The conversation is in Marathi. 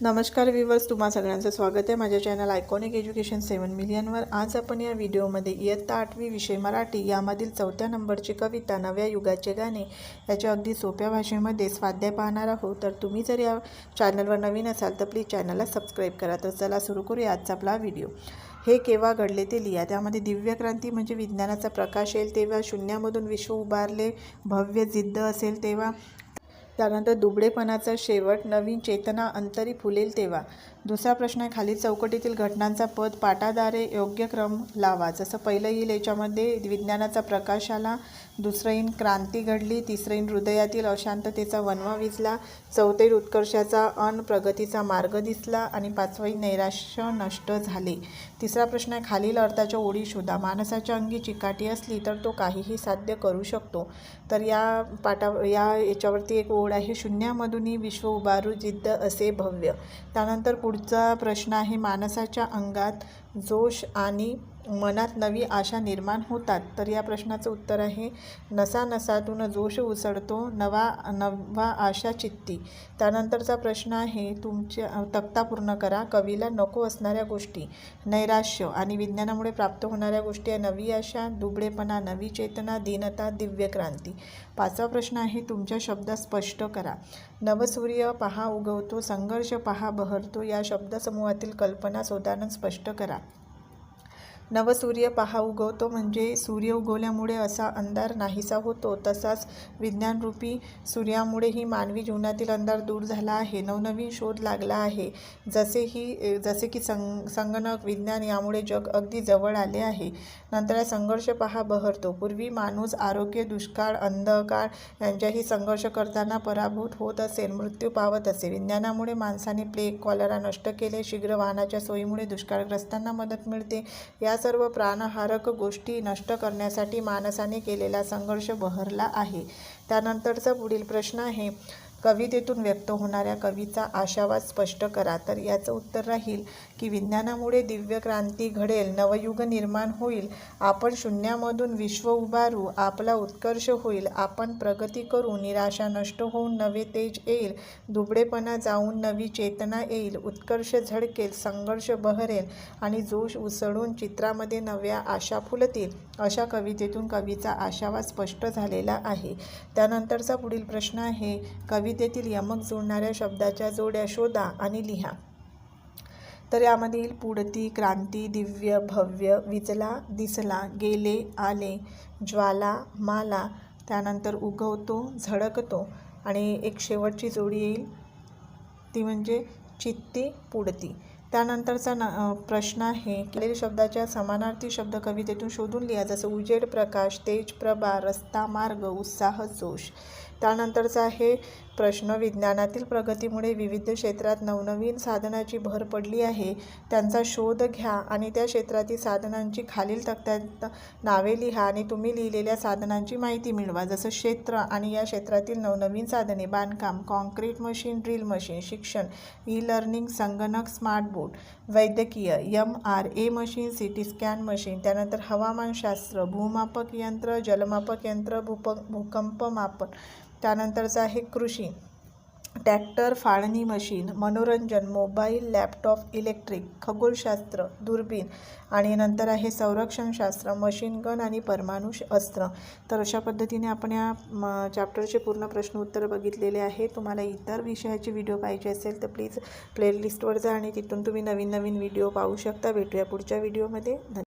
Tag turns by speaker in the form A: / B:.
A: नमस्कार विवर्स तुम्हा सगळ्यांचं स्वागत आहे. माझ्या चॅनल आयकॉनिक एज्युकेशन सेवन मिलियनवर आज आपण या व्हिडिओमध्ये इयत्ता आठवी विषय मराठी यामधील चौथ्या नंबरची कविता नव्या युगाचे गाणे याच्या अगदी सोप्या भाषेमध्ये स्वाध्याय पाहणार आहोत. तर तुम्ही जर या चॅनलवर नवीन असाल तर प्लीज चॅनलला सबस्क्राईब करा. तर चला सुरू करूया आजचा आपला व्हिडिओ हे केव्हा घडले ते लिहा. त्यामध्ये दिव्य क्रांती म्हणजे विज्ञानाचा प्रकाश येईल तेव्हा शून्यामधून विश्व उभारले भव्य जिद्द असेल तेव्हा त्यानंतर दुबळेपणाचा शेवट नवीन चेतना अंतरी फुलेल तेव्हा. दुसरा प्रश्न आहे खालील चौकटीतील घटनांचा पद पाटाद्वारे योग्य क्रम लावा. जसं पहिलं येईल याच्यामध्ये विज्ञानाचा प्रकाश आला दुसरं येईल क्रांती घडली तिसरं येईल हृदयातील अशांततेचा वनवा विजला चौथं येईल उत्कर्षाचा अन प्रगतीचा मार्ग दिसला आणि पाचवं येईल नैराश्य नष्ट झाले. तिसरा प्रश्न आहे खालील अर्थाच्या ओळी शोधा. माणसाच्या अंगी चिकाटी असली तर तो काहीही साध्य करू शकतो. तर या पाटा या याच्यावरती एक ओढ आहे. शून्यामधूनही विश्व उभारू जिद्द असे भव्य. त्यानंतर पुढचा प्रश्न आहे माणसाच्या अंगात जोश आणि मनात नवी आशा निर्माण होतात. तर या प्रश्नाचं उत्तर आहे नसा नसातून जोश उसळतो नवा नवा आशा चित्ती. त्यानंतरचा प्रश्न आहे तुमच्या तक्ता पूर्ण करा. कवीला नको असणाऱ्या गोष्टी नैराश्य आणि विज्ञानामुळे प्राप्त होणाऱ्या गोष्टी आहे नवी आशा दुबळेपणा नवी चेतना दीनता दिव्य क्रांती. पाचवा प्रश्न आहे तुमच्या शब्दात स्पष्ट करा. नवसूर्य पहा उगवतो संघर्ष पहा बहरतो या शब्दसमूहातील कल्पना सोदानं स्पष्ट करा. नवसूर्य पहा उगवतो म्हणजे सूर्य उगवल्यामुळे असा अंधार नाहीसा होतो. तसाच विज्ञानरूपी सूर्यामुळेही मानवी जीवनातील अंधार दूर झाला आहे. नवनवीन शोध लागला आहे. जसे ही जसे की सं संगणक विज्ञान यामुळे जग अगदी जवळ आले आहे. नंतर संघर्ष पहा बहरतो. पूर्वी माणूस आरोग्य दुष्काळ अंधकाळ यांच्याही संघर्ष करताना पराभूत होत असेल मृत्यू पावत असे. विज्ञानामुळे माणसाने प्लेग कॉलरा नष्ट केले. शीघ्र वाहनाच्या सोयीमुळे दुष्काळग्रस्तांना मदत मिळते. या सर्व प्राणहारक गोष्टी नष्ट करण्यासाठी माणसाने केलेला संघर्ष बहरला आहे. त्यानंतरचा पुढील प्रश्न आहे. कवितेतून व्यक्त होणाऱ्या कवीचा आशावाद स्पष्ट करा. तर याचं उत्तर राहील की विज्ञानामुळे दिव्य क्रांती घडेल नवयुग निर्माण होईल आपण शून्यामधून विश्व उभारू आपला उत्कर्ष होईल आपण प्रगती करू निराशा नष्ट होऊन नवे तेज येईल दुबळेपणा जाऊन नवी चेतना येईल उत्कर्ष झडकेल संघर्ष बहरेल आणि जोश उसळून चित्रामध्ये नव्या आशा फुलतील अशा कवितेतून कवीचा आशावाद स्पष्ट झालेला आहे. त्यानंतरचा पुढील प्रश्न आहे कवी कवितेतील यमक जोडणाऱ्या शब्दाच्या जोड्या शोधा आणि लिहा. तर यामध्ये पुढती क्रांती दिव्य भव्य विजला दिसला गेले आले ज्वाला माला त्यानंतर उगवतो झळकतो आणि एक शेवटची जोडी येईल. ती म्हणजे चित्ती पुढती त्यानंतरचा न प्रश्न आहे केलेल्या शब्दाच्या समानार्थी शब्द कवितेतून शोधून लिहा. जसं उजेड प्रकाश तेज प्रभा रस्ता मार्ग उत्साह जोश. त्यानंतरचा आहे प्रश्न. विज्ञानातील प्रगतीमुळे विविध क्षेत्रात नवनवीन साधनाची भर पडली आहे. त्यांचा शोध घ्या आणि त्या क्षेत्रातील साधनांची खालील तक्त्यात नावे लिहा आणि तुम्ही लिहिलेल्या साधनांची माहिती मिळवा. जसं क्षेत्र आणि या क्षेत्रातील नवनवीन साधने बांधकाम कॉन्क्रीट मशीन ड्रिल मशीन शिक्षण ई लर्निंग संगणक स्मार्ट बोर्ड वैद्यकीय M R I machine C T scan machine त्यानंतर हवामानशास्त्र भूमापक यंत्र जलमापक यंत्र भूप भूकंप मापन त्यानंतरचं आहे कृषी. टॅक्टर फाळणी मशीन मनोरंजन मोबाईल लॅपटॉप इलेक्ट्रिक खगोलशास्त्र दुर्बीण आणि नंतर आहे संरक्षणशास्त्र मशीन गन आणि परमाणु अस्त्र. तर अशा पद्धतीने आपण या म चॅप्टरचे पूर्ण प्रश्न उत्तर बघितलेले आहे. तुम्हाला इतर विषयाचे व्हिडिओ पाहिजे असेल तर प्लीज प्लेलिस्टवर जा आणि तिथून तुम्ही नवीन नवीन व्हिडिओ पाहू शकता. भेटूया पुढच्या व्हिडिओमध्ये धन्यवाद.